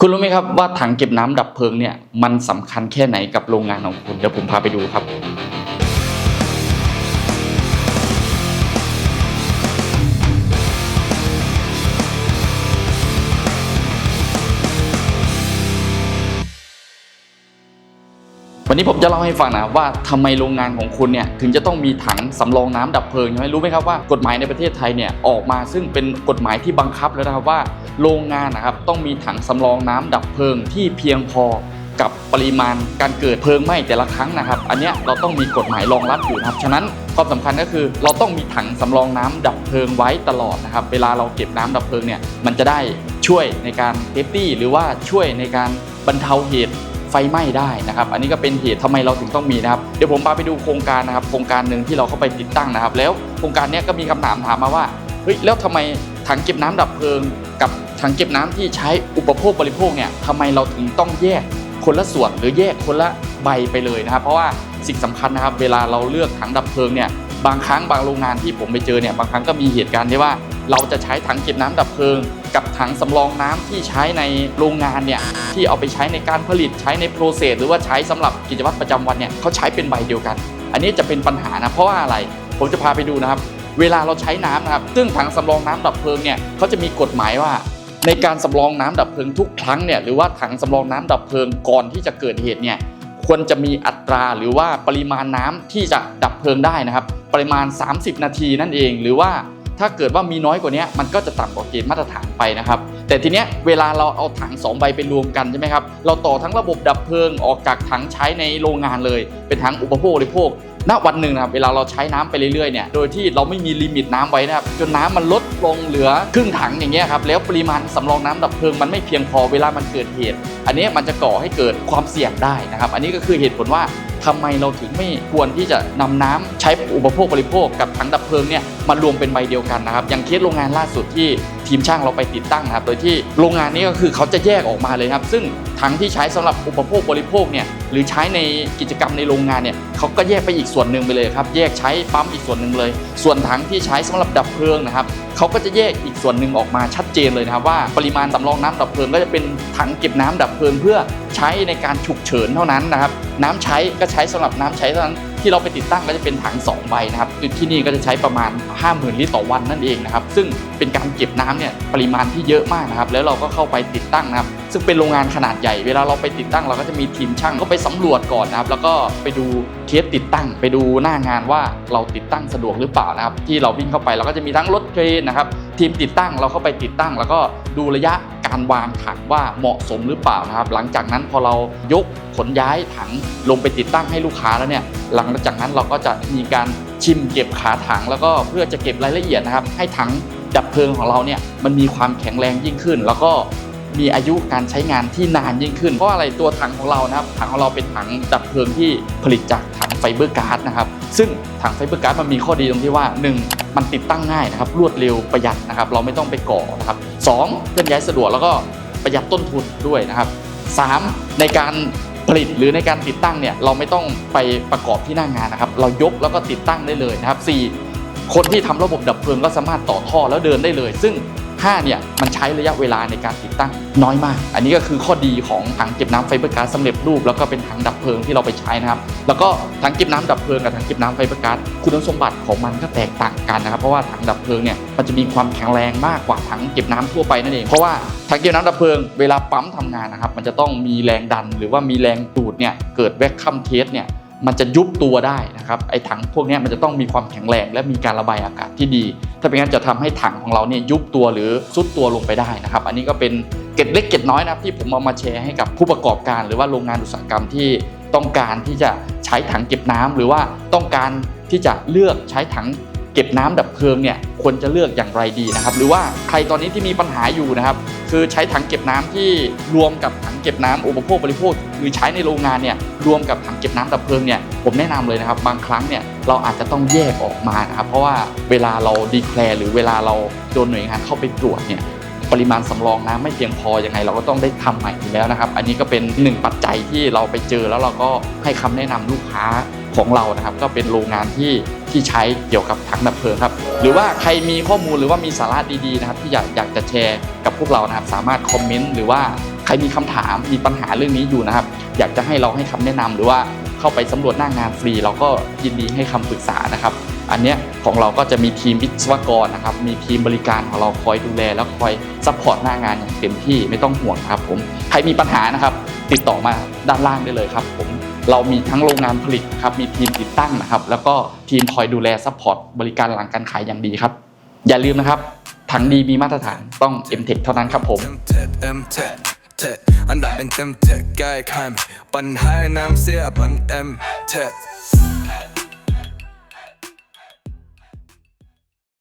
คุณรู้ไหมครับว่าถังเก็บน้ำดับเพลิงเนี่ยมันสำคัญแค่ไหนกับโรงงานของคุณเดี๋ยวผมพาไปดูครับ วันนี้ผมจะเล่าให้ฟังนะว่าทำไมโรงงานของคุณเนี่ยถึงจะต้องมีถังสำรองน้ำดับเพลิงใช่ไหมรู้ไหมครับว่ากฎหมายในประเทศไทยเนี่ยออกมาซึ่งเป็นกฎหมายที่บังคับแล้วนะครับว่าโรงงานนะครับต้องมีถังสำรองน้ำดับเพลิงที่เพียงพอกับปริมาณการเกิดเพลิงไหม้แต่ละครั้งนะครับ อันเนี้ยเราต้องมีกฎหมายรองรับอยู่นะครับ ฉะนั้นความสำคัญก็คือเราต้องมีถังสำรองน้ำดับเพลิงไว้ตลอดนะครับ เวลาเราเก็บน้ำดับเพลิงเนี่ยมันจะได้ช่วยในการเซฟตี้หรือว่าช่วยในการบรรเทาเหตุ ไฟไหม้ได้นะครับอันนี้ก็เป็นเหตุทำไมเราถึงต้องมีนะครับเดี๋ยวผมพาไปดูโครงการนะครับโครงการหนึ่งที่เราเข้าไปติดตั้งนะครับ แล้วโครงการนี้ก็มีคำถามถามมาว่าเฮ้ยแล้วทำไมถังเก็บน้ำดับเพลิง กับถังเก็บน้ำที่ใช้อุปโภคบริโภคเนี่ยทำไมเราถึงต้องแยกคนละส่วนหรือแยกคนละใบไปเลยนะครับ เพราะว่าสิ่งสำคัญนะครับ เวลาเราเลือกถังดับเพลิงเนี่ยบางครั้งบางโรงงานที่ผมไปเจอเนี่ยบางครั้งก็มีเหตุการณ์ที่ว่า เราจะใช้ถังเก็บน้ำดับเพลิง กับถังสำรองน้ำที่ใช้ในโรงงานเนี่ยที่เอาไปใช้ในการผลิตใช้ในโปรเซสหรือว่าใช้สำหรับกิจวัตรประจำวันเนี่ยเขาใช้เป็นใบเดียวกัน อันนี้จะเป็นปัญหานะเพราะว่าอะไร ผมจะพาไปดูนะครับ เวลาเราใช้น้ำนะครับซึ่งถังสำรองน้ำดับเพลิงเนี่ยเขาจะมีกฎหมายว่าในการสำรองน้ำดับเพลิงทุกครั้งเนี่ยหรือว่าถังสำรองน้ำดับเพลิงก่อนที่จะเกิดเหตุเนี่ยควรจะมีอัตราหรือว่าปริมาณน้ำที่จะดับเพลิงได้นะครับ ปริมาณ 30 นาทีนั่นเอง หรือว่า ถ้าเกิดว่ามีน้อยกว่านี้มันก็จะต่ำกว่าเกณฑ์มาตรฐานไปนะครับ แต่ทีเนี้ยเวลาเราเอาถัง2ใบไปรวมกันใช่ไหมครับ เราต่อทั้งระบบดับเพลิงออกจากถังใช้ในโรงงานเลย เป็นถังอุปโภคบริโภค ณวันหนึ่งนะครับเวลาเราใช้น้ำไปเรื่อยๆเนี่ยโดยที่เราไม่มีลิมิตน้ำไว้นะครับจนน้ำมันลดลงเหลือครึ่งถังอย่างเงี้ยครับแล้วปริมาณสำรองน้ำดับเพลิงมันไม่เพียงพอเวลามันเกิดเหตุ อันนี้มันจะก่อให้เกิดความเสี่ยงได้นะครับ อันนี้ก็คือเหตุผลว่าทำไมเราถึงไม่ควรที่จะนำน้ำใช้อุปโภคบริโภคกับถังดับเพลิงเนี่ยมารวมเป็นใบเดียวกันนะครับอย่างเคสโรงงานล่าสุดที่ ทีมช่างเราไปติดตั้งนะครับ โดยที่โรงงานนี้ก็คือเขาจะแยกออกมาเลยครับ ซึ่งถังที่ใช้สำหรับอุปโภคบริโภคเนี่ยหรือใช้ในกิจกรรมในโรงงานเนี่ยเขาก็แยกไปอีกส่วนหนึ่งไปเลยครับ แยกใช้ปั๊มอีกส่วนหนึ่งเลย ส่วนถังที่ใช้สำหรับดับเพลิงนะครับเขาก็จะแยกอีกส่วนหนึ่งออกมาชัดเจนเลยนะครับว่าปริมาณสำรองน้ำดับเพลิงก็จะเป็นถังเก็บน้ำดับเพลิง เพื่อใช้ในการฉุกเฉินเท่านั้นนะครับ น้ำใช้ก็ใช้สำหรับน้ำใช้เท่านั้น ที่เราไปติดตั้งก็จะเป็นถัง2ใบนะครับที่นี่ก็จะใช้ประมาณ 50,000 ลิตรต่อวันนั่นเองนะครับซึ่งเป็นการเก็บน้ำเนี่ยปริมาณที่เยอะมากนะครับแล้วเราก็เข้าไปติดตั้งนะครับซึ่งเป็นโรงงานขนาดใหญ่เวลาเราไปติดตั้งเราก็จะมีทีมช่างก็ไปสำรวจก่อนนะครับแล้วก็ไปดูเคสติดตั้ง ไปดูหน้างานว่าเราติดตั้งสะดวกหรือเปล่านะครับที่เราวิ่งเข้าไปเราก็จะมีทั้งรถเครนนะครับ ทีมติดตั้งเราเข้าไปติดตั้ง แล้วก็ดูระยะการวางถังว่าเหมาะสมหรือเปล่านะครับ หลังจากนั้นพอเรายกขนย้ายถังลงไปติดตั้งให้ลูกค้าแล้วเนี่ย หลังจากนั้นเราก็จะมีการชิมเก็บขาถัง แล้วก็เพื่อจะเก็บรายละเอียดนะครับ ให้ถังดับเพลิงของเราเนี่ยมันมีความแข็งแรงยิ่งขึ้น แล้วก็มีอายุการใช้งานที่นานยิ่งขึ้น เพราะอะไรตัวถังของเรานะครับถังของเราเป็นถังดับเพลิงที่ผลิตจากถังไฟเบอร์การ์ดนะครับ ซึ่งถังไฟเบอร์การ์ดมันมีข้อดีตรงที่ว่า 1. มันติดตั้งง่ายนะครับ รวดเร็วประหยัดนะครับ เราไม่ต้องไปก่อนะครับสองเคลื่อนย้ายสะดวกแล้วก็ประหยัดต้นทุนด้วยนะครับสามในการผลิตหรือในการติดตั้งเนี่ยเราไม่ต้องไปประกอบที่หน้างานนะครับ เรายกแล้วก็ติดตั้งได้เลยนะครับสี่คนที่ทำระบบดับเพลิงก็สามารถต่อท่อแล้วเดินได้เลย ซึ่ง 5เนี่ยมันใช้ระยะเวลาในการติดตั้งน้อยมาก อันนี้ก็คือข้อดีของถังเก็บน้ำไฟเบอร์การ์ดสำเร็จรูป แล้วก็เป็นถังดับเพลิงที่เราไปใช้นะครับ แล้วก็ถังเก็บน้ำดับเพลิงกับถังเก็บน้ำไฟเบอร์การ์ดคุณสมบัติของมันก็แตกต่างกันนะครับ เพราะว่าถังดับเพลิงเนี่ยมันจะมีความแข็งแรงมากกว่าถังเก็บน้ำทั่วไปนั่นเอง เพราะว่าถังเก็บน้ำดับเพลิงเวลาปั๊มทำงานนะครับ มันจะต้องมีแรงดันหรือว่ามีแรงดูดเนี่ยเกิดแวคคัมเทสเนี่ย มันจะยุบตัวได้นะครับไอ้ถังพวกนี้มันจะต้องมีความแข็งแรงและมีการระบายอากาศที่ดี ถ้าเป็นงั้นจะทำให้ถังของเราเนี่ยยุบตัวหรือซุดตัวลงไปได้นะครับ อันนี้ก็เป็นเกตเล็กเกตน้อยนะครับที่ผมเอามาแชร์ให้กับผู้ประกอบการ หรือว่าโรงงานอุตสาหกรรมที่ต้องการที่จะใช้ถังเก็บน้ำหรือว่าต้องการที่จะเลือกใช้ถัง เก็บน้ำดับเพลิงเนี่ยควรจะเลือกอย่างไรดีนะครับ หรือว่าใครตอนนี้ที่มีปัญหาอยู่นะครับคือใช้ถังเก็บน้ำที่รวมกับถังเก็บน้ำอุปโภคบริโภคหรือใช้ในโรงงานเนี่ยรวมกับถังเก็บน้ำดับเพลิงเนี่ยผมแนะนำเลยนะครับ บางครั้งเนี่ยเราอาจจะต้องแยกออกมานะครับเพราะว่าเวลาเราดีแคลร์หรือเวลาเราโดนหน่วยงานเข้าไปตรวจเนี่ยปริมาณสำรองน้ำไม่เพียงพอยังไงเราก็ต้องได้ทำใหม่อยู่แล้วนะครับ อันนี้ก็เป็นหนึ่งปัจจัยที่เราไปเจอแล้วเราก็ให้คำแนะนำลูกค้า ของเรานะครับ ก็เป็นโรงงานที่ที่ใช้เกี่ยวกับถังดับเพลิงครับ หรือว่าใครมีข้อมูลหรือว่ามีสาระดีๆนะครับ ที่อยากอยากจะแชร์กับพวกเรานะครับ สามารถคอมเมนต์หรือว่าใครมีคำถามมีปัญหาเรื่องนี้อยู่นะครับ อยากจะให้เราให้คำแนะนำหรือว่าเข้าไปสำรวจหน้างานฟรี เราก็ยินดีให้คำปรึกษานะครับ อันเนี้ยของเราก็จะมีทีมวิศวกรนะครับ มีทีมบริการของเราคอยดูแล แล้วคอยซัพพอร์ตหน้างานอย่างเต็มที่ไม่ต้องห่วงครับผมใครมีปัญหานะครับ ติดต่อมาด้านล่างได้เลยครับผม เรามีทั้งโรงงานผลิตครับมีทีมติดตั้งนะครับ แล้วก็ทีมคอยดูแลซัพพอร์ตบริการหลังการขายอย่างดีครับ อย่าลืมนะครับถังดีมีมาตรฐานต้อง m t e c h เท่านั้นครับผม M-Tech M-Tech Tech อันดับเป็นเต็มเทคแก้ไขปัญหาน้ำเสียบัน M-Tech